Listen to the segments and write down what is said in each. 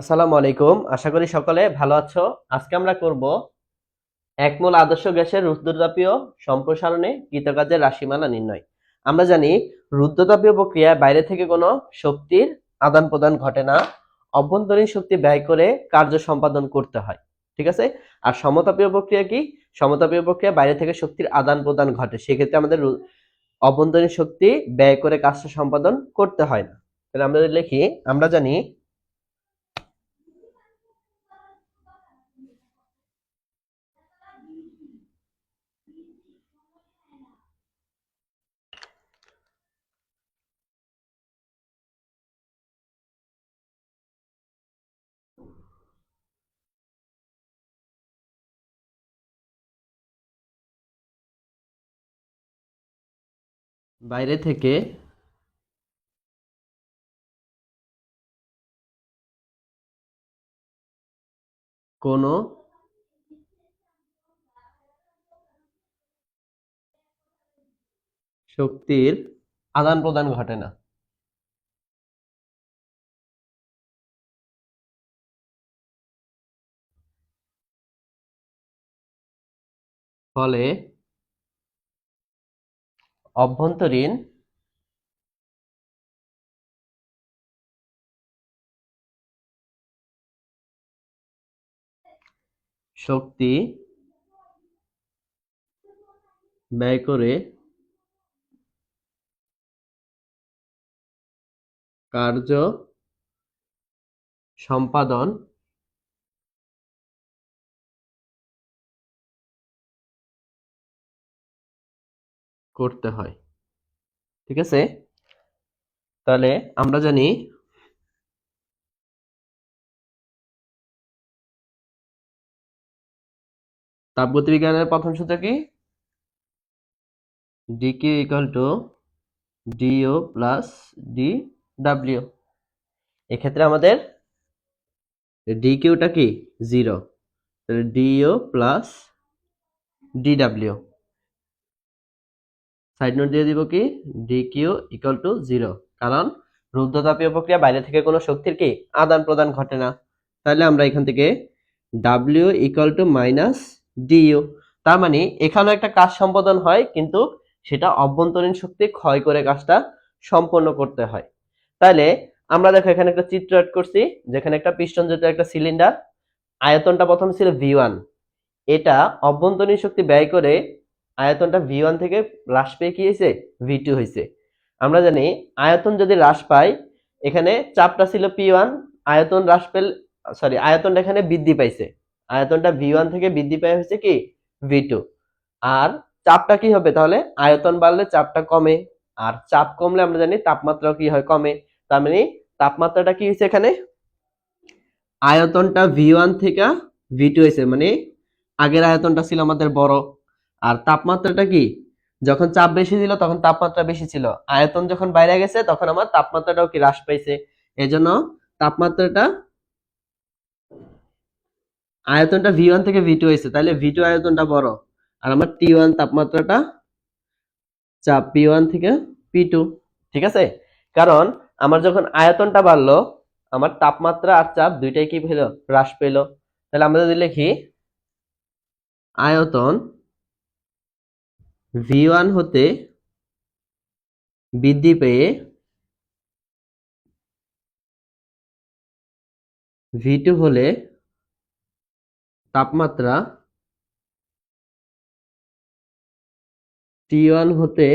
আসসালামু আলাইকুম। আশা করি সকলে ভালো আছো। আজকে আমরা করব এক মোল আদর্শ গ্যাসের রুদ্রতাপীয় সম্প্রসারণে কৃতকাজের রাশিমালা নির্ণয়। আমরা জানি, রুদ্রতাপীয় প্রক্রিয়ায় বাইরে থেকে কোনো শক্তির আদান প্রদান ঘটে না। অভ্যন্তরীণ শক্তি ব্যয় করে কার্য সম্পাদন করতে হয়, ঠিক আছে? আর সমতাপীয় প্রক্রিয়া কি? সমতাপীয় প্রক্রিয়া বাইরে থেকে শক্তির আদান প্রদান ঘটে, সেক্ষেত্রে আমাদের অভ্যন্তরীণ শক্তি ব্যয় করে কাজটা সম্পাদন করতে হয় না। তাহলে আমরা লিখি, আমরা জানি বাইরে থেকে কোনো শক্তির আদান প্রদান ঘটে না। ফলে অভ্যন্তরীণ শক্তি ব্যয় করে কার্য সম্পাদন করতে হয়। ঠিক আছে? তাহলে আমরা জানি তাপগতিবিজ্ঞানের প্রথম সূত্র কি? D D Q equal to D O plus D W এক্ষেত্রে আমাদের ডিকিউটা কি? জিরো তাহলে D O plus D W side note দিয়ে দিব কি? ডিকিউ ইকুয়াল টু জিরো কারণ রুদ্ধতাপীয় প্রক্রিয়া বাইরে থেকে কোনো শক্তির কি? আদান প্রদান ঘটে না। তাহলে আমরা এখান থেকে W equal to minus D U তার মানে এখানেও একটা কাজ সম্পাদন হয়, কিন্তু সেটা অভ্যন্তরীণ শক্তি ক্ষয় করে কাজটা সম্পন্ন করতে হয়। তাহলে আমরা দেখো এখানে একটা চিত্র অ্যাড করছি, যেখানে একটা পিস্টন যেটা একটা সিলিন্ডার আয়তনটা প্রথম ছিল ভি ওয়ান এটা অভ্যন্তরীণ শক্তি ব্যয় করে আয়তনটা ভি ওয়ান থেকে হ্রাস পেয়ে কি হয়েছে? ভি টু হয়েছে। আমরা জানি আয়তন যদি হ্রাস পায়, এখানে চাপটা ছিল পি ওয়ান আয়তন হ্রাস পেল সরি আয়তনটা এখানে বৃদ্ধি পাইছে। আয়তনটা ভি ওয়ান থেকে বৃদ্ধি পায় হয়েছে কি? ভি টু আর চাপটা কি হবে? তাহলে আয়তন বাড়লে চাপটা কমে। আর চাপ কমলে আমরা জানি তাপমাত্রাও কি হয়? কমে। তার মানে তাপমাত্রাটা কি হয়েছে এখানে? আয়তনটা ভি ওয়ান থেকে ভি টু হয়েছে। মানে আগের আয়তনটা ছিল আমাদের বড়। আর তাপমাত্রাটা কি? যখন চাপ বেশি ছিল, তখন তাপমাত্রা বেশি ছিল। আয়তন যখন বাইরে গেছে, তখন আমার তাপমাত্রাটাও কি হ্রাস পাইছে? এজন্য তাপমাত্রাটা আয়তনটা ভি ওয়ান থেকে ভি টু হয়েছে। তাহলে ভি টু আয়তনটা বড়। আর আমার টি ওয়ান তাপমাত্রাটা চাপ পি ওয়ান থেকে পি টু ঠিক আছে? কারণ আমার যখন আয়তনটা বাড়লো, আমার তাপমাত্রা আর চাপ দুইটাই কি পেল হ্রাস পেল তাহলে আমরা যদি লিখি আয়তন ভি ওয়ান হতে বৃদ্ধি পেয়ে ভি টু হলে তাপমাত্রা টি ওয়ান হতে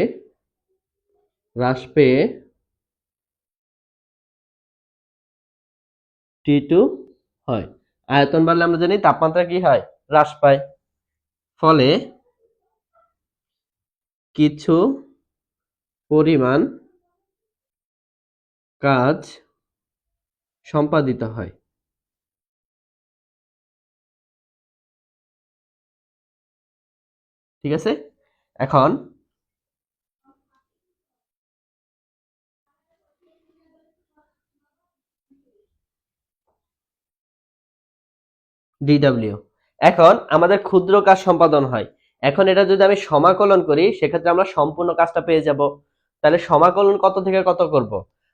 হ্রাস পেয়ে টি টু হয়। আয়তন বাড়লে আমরা জানি তাপমাত্রা কি হয়? হ্রাস পায়। ফলে কিছু পরিমাণ কাজ সম্পাদিত হয়। ঠিক আছে? এখন ডিডব্লিউ এখন আমাদের ক্ষুদ্র কাজ সম্পাদন হয়। এখন এটা যদি আমি সমাকলন করি, সেক্ষেত্রে আমরা সম্পূর্ণ কাজটা পেয়ে যাব। তাহলে সমাকলন কত থেকে কত করব?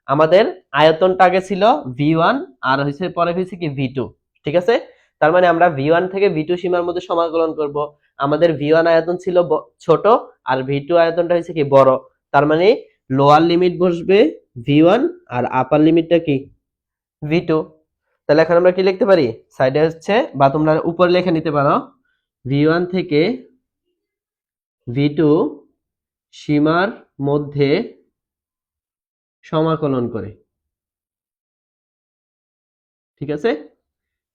আমাদের আয়তনটা আগে ছিল ভি ওয়ান আর হয়েছে পরে হয়েছে কি ভি টু ঠিক আছে? তার মানে আমরা ভি ওয়ান থেকে ভি টু সীমার মধ্যে সমাকলন করব। আমাদের ভি ওয়ান আয়তন ছিল ছোট, আর ভি টু আয়তনটা হয়েছে কি বড়। তার মানে লোয়ার লিমিট বসবে ভি ওয়ান আর আপার লিমিটটা কি? ভি টু তাহলে এখন আমরা কি লিখতে পারি? সাইডে হচ্ছে, বা তোমরা উপরে লিখে নিতে পারো। ভি ওয়ান থেকে ভি টু সীমার মধ্যে সমাকলন করে। ঠিক আছে?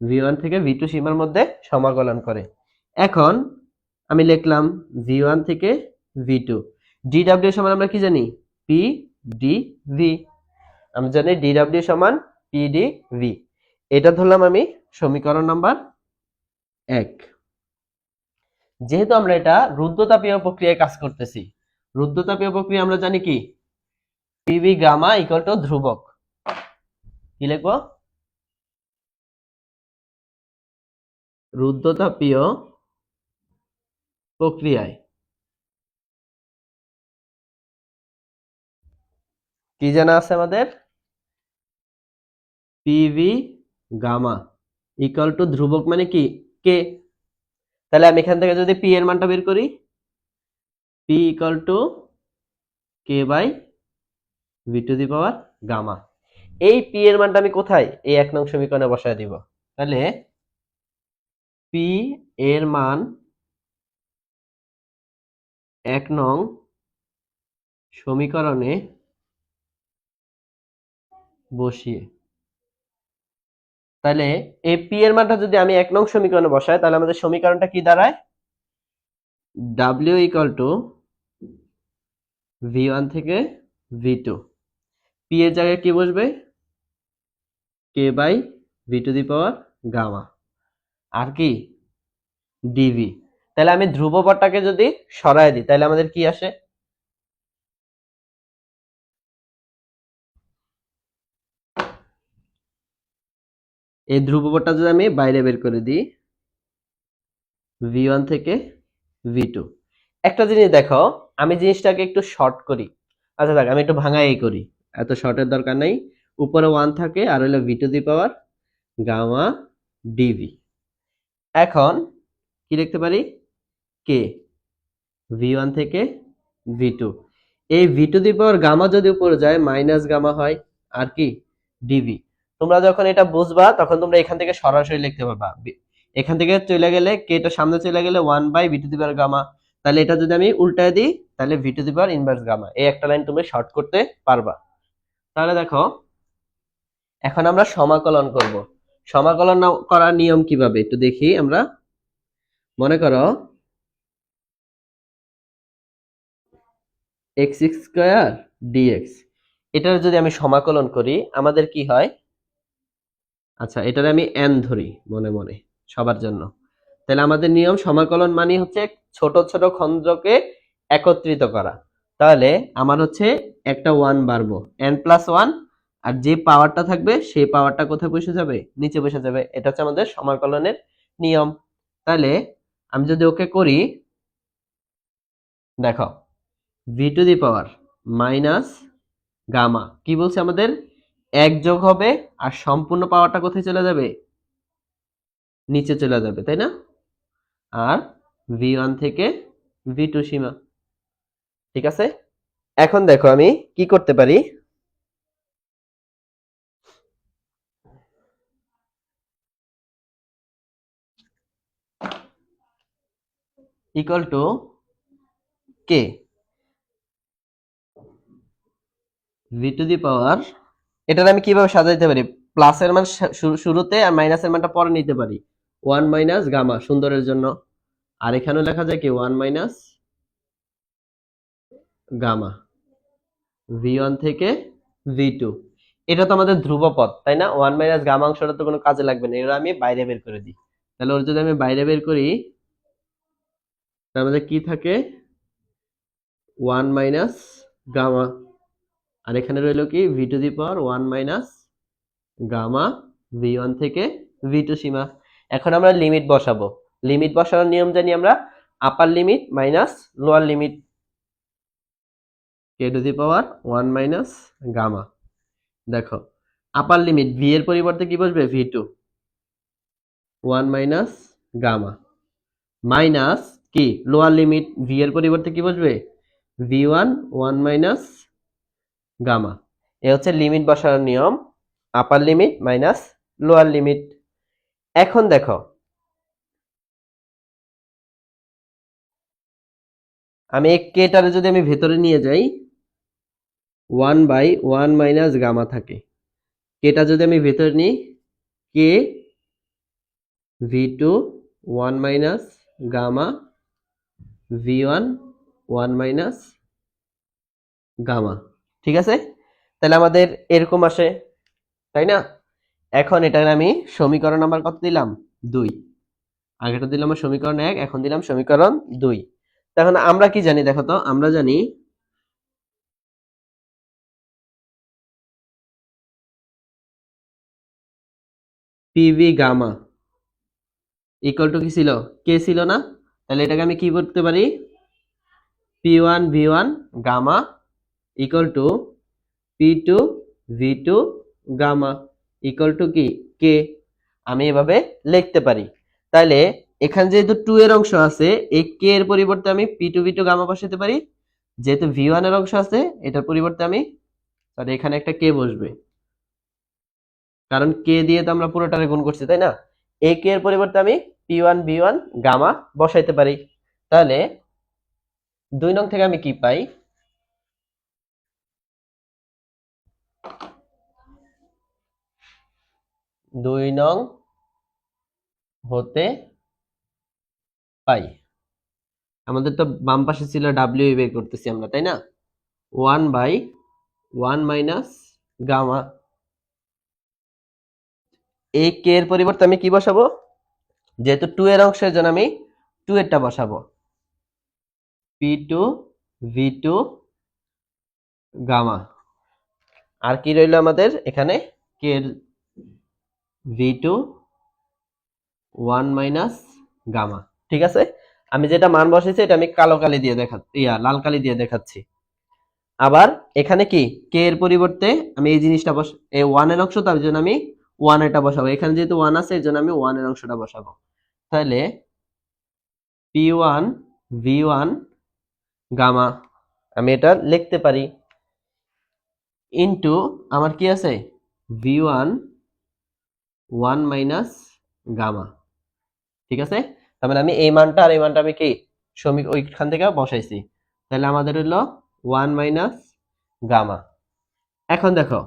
ভি ওয়ান থেকে ভি টু সীমার মধ্যে সমাকলন করে। এখন আমি লিখলাম ভি ওয়ান থেকে ভি টু ডি ডাব্লিউ সমান আমরা কি জানি? পি ডি ভি আমরা জানি ডি ডাব্লিউ সমান পি ডি ভি এটা ধরলাম আমি সমীকরণ নাম্বার এক। যেহেতু আমরা এটা রুদ্রতাপীয় প্রক্রিয়ায় কাজ করতেছি রুদ্রতাপীয় প্রক্রিয়া আমরা জানি কি? পিভি গামা ইকুয়াল টু ধ্রুবক। কি লিখব? রুদ্রতাপীয় প্রক্রিয়ায়। কি জানা আছে আমাদের? পিভি গামা ইকুয়াল টু ধ্রুবক মানে কি? কে তাহলে আমি এখান থেকে যদি পি এর মানটা বের করি P equal to K by V to the power gamma এই পি এর মানটা আমি কোথায়? এই এক নং সমীকরণে বসায় দিব। তাহলে পি এর মান এক নং সমীকরণে বসিয়ে তাহলে এই পি এর মানটা যদি আমি এক নং সমীকরণে বসাই, তাহলে আমাদের সমীকরণটা কি দাঁড়ায়? W equal to V one থেকে ভি টু পি এর জায়গায় কি বসবে? K by V to the power gamma আর কি? ডিভি তাহলে আমি ধ্রুবপদটাকে যদি সরায় দিই, তাহলে আমাদের কি আসে? এই ধ্রুবপদটা যদি আমি বাইরে বের করে দিই ভি ওয়ান থেকে ভি টু একটা জিনিস দেখো, আমি জিনিসটাকে একটু শর্ট করি। আচ্ছা দেখ, আমি একটু ভাঙাই করি। এত শর্টের দরকার নেই। উপরে ওয়ান থাকে, আর হলো V to the power gamma D V এখন কি লিখতে পারি? কে ভি ওয়ান থেকে ভি টু এই V to the power gamma যদি উপরে যায় মাইনাস গামা হয়, আর কি? ডিভি তোমরা যখন এটা বুঝবা, তখন তোমরা এখান থেকে সরাসরি লিখতে পারবা। এখান থেকে চলে গেলে কেটা সামনে চলে গেলে one by V to the power gamma তাহলে এটা যদি আমি উল্টায় দিই, তাহলে V to the power inverse gamma এই একটা লাইন তুমি শর্ট করতে পারবা। তাহলে দেখো, এখন আমরা সমাকলন করব। সমাকলন করার নিয়ম কীভাবে? একটু দেখি আমরা। মনে করো এক্স স্কোয়ার ডিএক্স এটার যদি আমি সমাকলন করি, আমাদের কি হয়? আচ্ছা এটার আমি এন ধরি মনে মনে, সবার জন্য। তাহলে আমাদের নিয়ম সমাকলন মানে হচ্ছে ছোট ছোট খণ্ডকে একত্রিত করা। তাহলে আমার হচ্ছে একটা ওয়ান বাড়বো এন প্লাস ওয়ান আর যে পাওয়ারটা থাকবে সেই পাওয়ারটা কোথায় বসে যাবে? নিচে বসে যাবে। এটা হচ্ছে আমাদের সমাকলনের নিয়ম। তাহলে আমি যদি ওকে করি, দেখো V to the power minus gamma কি বলছে আমাদের? এক যোগ হবে আর সম্পূর্ণ পাওয়ারটা কোথায় চলে যাবে? নিচে চলে যাবে, তাই না? আর ভি ওয়ান থেকে ভি টু সীমা, ঠিক আছে? এখন দেখো আমি কি করতে পারি? Equal to K V to the power এটার আমি কীভাবে সাজাইতে পারি? প্লাসের মান শুরুতে আর মাইনাসের মানটা পরে নিতে পারি। ওয়ান মাইনাস গামা, সুন্দরের জন্য। আর এখানেও লেখা যায় কি? One minus gamma. V one থেকে ভি টু। এটা তো আমাদের ধ্রুবপদ তাই না? ওয়ান মাইনাস গামা অংশটা তো কোনো কাজে লাগবে না। এটা আমি বাইরে বের করে দিই। তাহলে ওর যদি আমি বাইরে বের করি, তার মধ্যে কি থাকে? One minus gamma. আর এখানে রইল কি? V to the power one minus gamma V one থেকে ভি টু সীমা। এখন আমরা লিমিট বসাবো। লিমিট বসানোর নিয়ম জানি আমরা? Upper limit minus lower limit K to the power one minus gamma দেখো আপার লিমিট ভি এর পরিবর্তে কি বসবে? V two one minus gamma minus কি? লোয়ার লিমিট ভি এর পরিবর্তে কি বসবে? V one one minus gamma. এ হচ্ছে লিমিট বসানোর নিয়ম upper limit minus lower limit এখন দেখো, আমি কেটারে যদি আমি ভেতরে নিয়ে যাই one by one minus gamma থাকে। কেটা যদি আমি ভেতরে নিই K V two one minus gamma V one one minus gamma. ঠিক আছে? তাহলে আমাদের এরকম আসে, তাই না? এখন এটার আমি সমীকরণ নাম্বার কত দিলাম? দুই। আগেটা দিলাম সমীকরণ এক, এখন দিলাম সমীকরণ দুই। তখন আমরা কি জানি দেখো তো? আমরা জানি পিভি গামা ইকুয়াল টু কি ছিল? কে ছিল না? তাহলে এটাকে আমি কি করতে পারি? P one V one gamma equal to P two V two gamma equal to কি? কে আমি এভাবে লিখতে পারি। তাহলে এখানে যেহেতু টু এর অংশ আছে, এই কে এর পরিবর্তে আমি P two V two gamma বসাতে পারি। যেহেতু ভি ওয়ানের অংশ আছে, এটার পরিবর্তে আমি তাহলে এখানে একটা কে বসবে। কারণ কে দিয়ে তো আমরা পুরোটারে গুণ করছি, তাই না? এ কে এর পরিবর্তে আমি P one V one gamma বসাইতে পারি। তাহলে দুই নং থেকে আমি কি পাই? দুই নং হতে পাই। আমাদের তো বাম পাশে ছিল ডাব্লিউ বের করতেছি আমরা, তাই না? One by one minus gamma. এই কে এর পরিবর্তে আমি কি বসাবো? যেহেতু টু এর অংশের জন্য আমি টু এরটা বসাবো। P two V two gamma. আর কি রইল আমাদের? এখানে কে এর V two one minus gamma ঠিক আছে? আমি যেটা মান বসেছি এটা আমি কালো কালি দিয়ে দেখা ইয়া, লাল কালি দিয়ে দেখাচ্ছি। আবার এখানে কি? কে এর পরিবর্তে আমি এই জিনিসটা বস এই ওয়ানের অংশ, তার জন্য আমি ওয়ান এটা বসাবো। এখানে যেহেতু ওয়ান আছে এর জন্য আমি ওয়ানের অংশটা বসাবো। তাহলে P one V one gamma আমি এটা লিখতে পারি। ইন্টু আমার কি আছে? V one one minus gamma. ঠিক আছে? তার মানে আমি এই মানটা আর এই মানটা আমি কি শ্রমিক ওইখান থেকে বসাইছি। তাহলে আমাদের হলো ওয়ান মাইনাস গামা। এখন দেখো,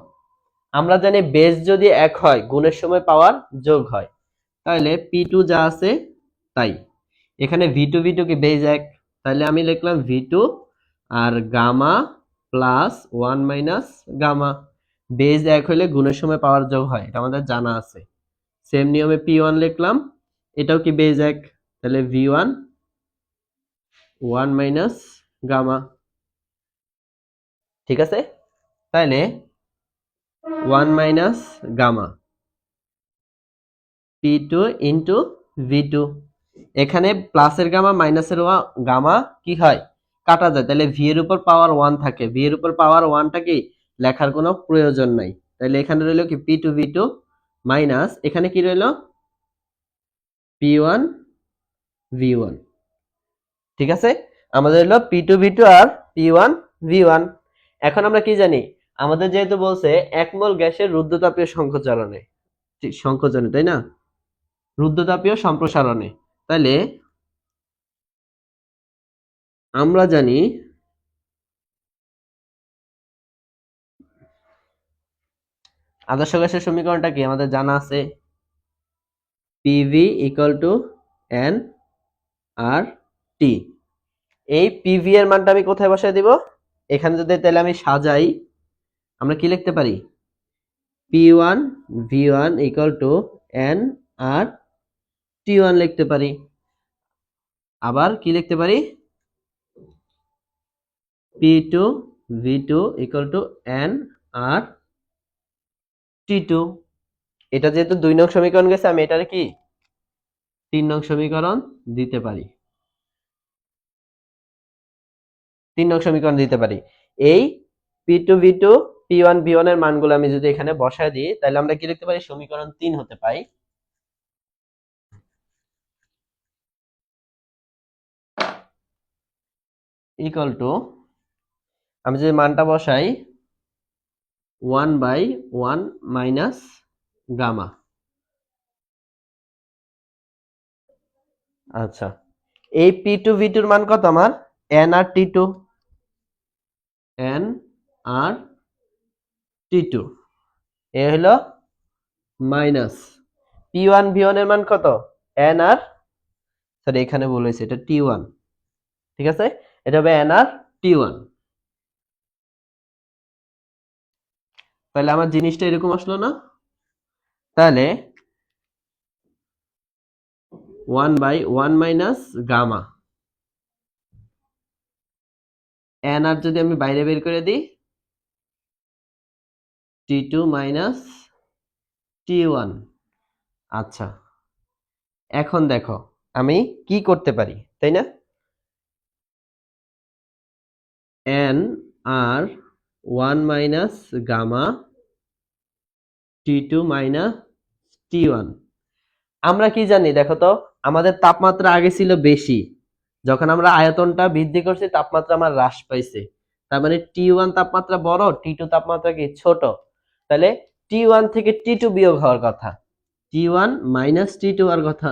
আমরা জানি বেস যদি এক হয়, গুণের সময় পাওয়ার যোগ হয়। তাহলে পি টু যা আছে, তাই। এখানে ভি টু ভি টু কি বেজ এক? তাহলে আমি লিখলাম ভি টু আর gamma plus one minus gamma. Base এক হলে গুণের সময় পাওয়ার যোগ হয়, এটা আমাদের জানা আছে। সেম নিয়মে পি ওয়ান লিখলাম। এটাও কি বেজ এক? তাহলে V one one minus gamma ঠিক আছে? তাহলে one minus gamma P two into V two এখানে প্লাসের গামা মাইনাসের গামা কি হয়? কাটা যায়। তাহলে ভি এর উপর পাওয়ার ওয়ান থাকে। ভি এর উপর পাওয়ার ওয়ানটা কি? লেখার কোনো প্রয়োজন নাই। তাহলে এখানে রইল কি P two V two minus এখানে কি রইল? P one V one. ঠিক আছে? আমাদের হলো পি টু ভি টু আর পি ওয়ান ভি ওয়ান। এখন আমরা কি জানি? আমাদের যেহেতু বলছে একমল গ্যাসের রুদ্রতাপীয় ঠিক, সংকোচনে তাই না? রুদ্রতাপীয় সম্প্রসারণে। তাহলে আমরা জানি আদর্শ গ্যাসের সমীকরণটা কি? আমাদের জানা আছে P V equal to N R T এই পিভি এর মানটা আমি কোথায় বসায় দিব? এখানে যদি তাহলে আমি সাজাই, আমরা কি লিখতে পারি? P one V one equal to N R T one লিখতে পারি। আবার কি লিখতে পারি? P two V two equal to N R T two এটা যেহেতু দুই নং সমীকরণ গেছে, আমি এটার কি? তিন নং সমীকরণ দিতে পারি। তিন নং সমীকরণ দিতে পারি। এই P two V two P one V ওয়ানের মানগুলো আমি যদি এখানে বসায় দিই, তাহলে আমরা কি লিখতে পারি? সমীকরণ তিন হতে পাই। ইকুয়াল টু আমি যদি মানটা বসাই one by one minus gamma. আচ্ছা। এই পি টু ভি টুর মান কত আমার? N R T two N R T two এ হলো? মাইনাস। পি ওয়ান ভি ওয়ানের মান কত? এন আর? সরি এখানে বলেছে এটা টি ওয়ান ঠিক আছে? এটা হবে এন আর টি ওয়ান তাহলে আমার জিনিসটা এরকম আসলো না? তাহলে one by one minus gamma N R যদি আমি বাইরে বের করে দিই T two minus T one আচ্ছা এখন দেখো, আমি কি করতে পারি, তাই না? N R one minus gamma T two minus T one আমরা কি জানি, দেখো তো, আমাদের তাপমাত্রা আগে ছিল বেশি। যখন আমরা আয়তনটা বৃদ্ধি করছি, তাপমাত্রা আমার হ্রাস পাইছে। তার মানে টি ওয়ান তাপমাত্রা বড় টি টু তাপমাত্রা কি ছোট। তাহলে টি ওয়ান থেকে টি টু বিয়োগ হওয়ার কথা। T one minus T two হওয়ার কথা।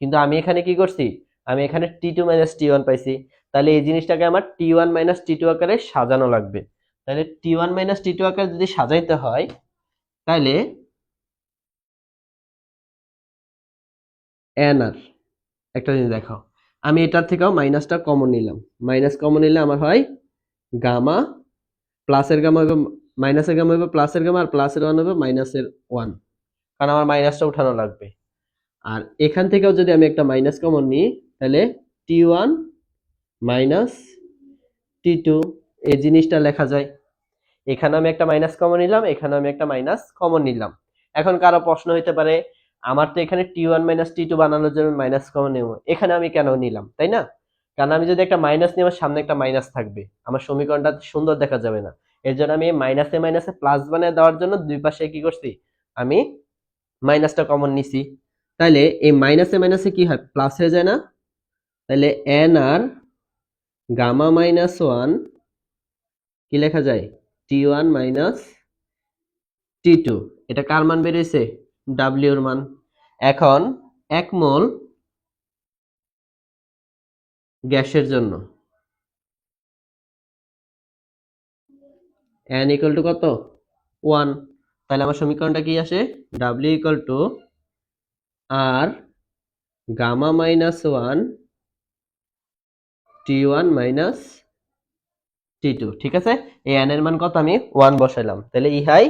কিন্তু আমি এখানে কি করছি? আমি এখানে T two minus T one পাইছি। তাহলে এই জিনিসটাকে আমার T one minus T two আকারে সাজানো লাগবে। তাহলে T one minus T two আকারে যদি সাজাইতে হয় তাহলে এন আর একটা জিনিস দেখাও। আমি এটার থেকেও মাইনাসটা কমন নিলাম। মাইনাস কমন নিলে আমার হয় গামা প্লাসের গামা মাইনাসের গামা হবে প্লাসের গামা আর প্লাসের ওয়ান হবে মাইনাসের ওয়ান কারণ আমার মাইনাসটা উঠানো লাগবে। আর এখান থেকেও যদি আমি একটা মাইনাস কমন নিই, তাহলে T one minus T two এই জিনিসটা লেখা যায়। এখানে আমি একটা মাইনাস কমন নিলাম, এখানে আমি একটা মাইনাস কমন নিলাম। এখন কারও প্রশ্ন হইতে পারে, আমার তো এখানে T one minus T two বানানোর জন্য মাইনাস কমন নেব এখানে আমি কেন নিলাম, তাই না? কারণ আমি যদি একটা মাইনাস নিই, আমার সামনে একটা মাইনাস থাকবে। আমার সমীকরণটা সুন্দর দেখা যাবে না। এর জন্য আমি মাইনাসে মাইনাসে প্লাস বানিয়ে দেওয়ার জন্য দুই পাশে কি করছি? আমি মাইনাসটা কমন নিছি। তাহলে এই মাইনাসে মাইনাসে কি হয়? প্লাস হয়ে যায় না? তাহলে N R gamma minus one কি লেখা যায়? T one minus T two এটা কার মান বেরিয়েছে? ডাব্লিউর মান। এখন এক মোল গ্যাসের জন্য। এন ইকুয়াল টু কত? ওয়ান তাহলে আমার সমীকরণটা কি আসে? W equal to R gamma minus one T one minus T two ঠিক আছে? এই এন এর মান কত আমি? ওয়ান বসাইলাম। তাহলে ইহাই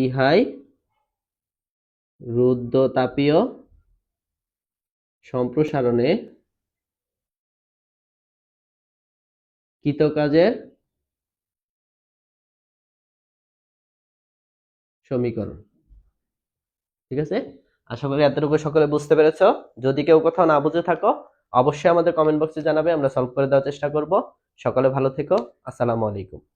ইহাই রুদ্ধতাপীয় সম্প্রসারণে কৃতকাজের সমীকরণ। ঠিক আছে? আশা করি এতটুকু সকলে বুঝতে পেরেছ। যদি কেউ কোথাও না বুঝে থাকো অবশ্যই আমাদের কমেন্ট বক্সে জানাবে, আমরা সলভ করে দেওয়ার চেষ্টা করব। সকলে ভালো থেকো, আসসালামু আলাইকুম।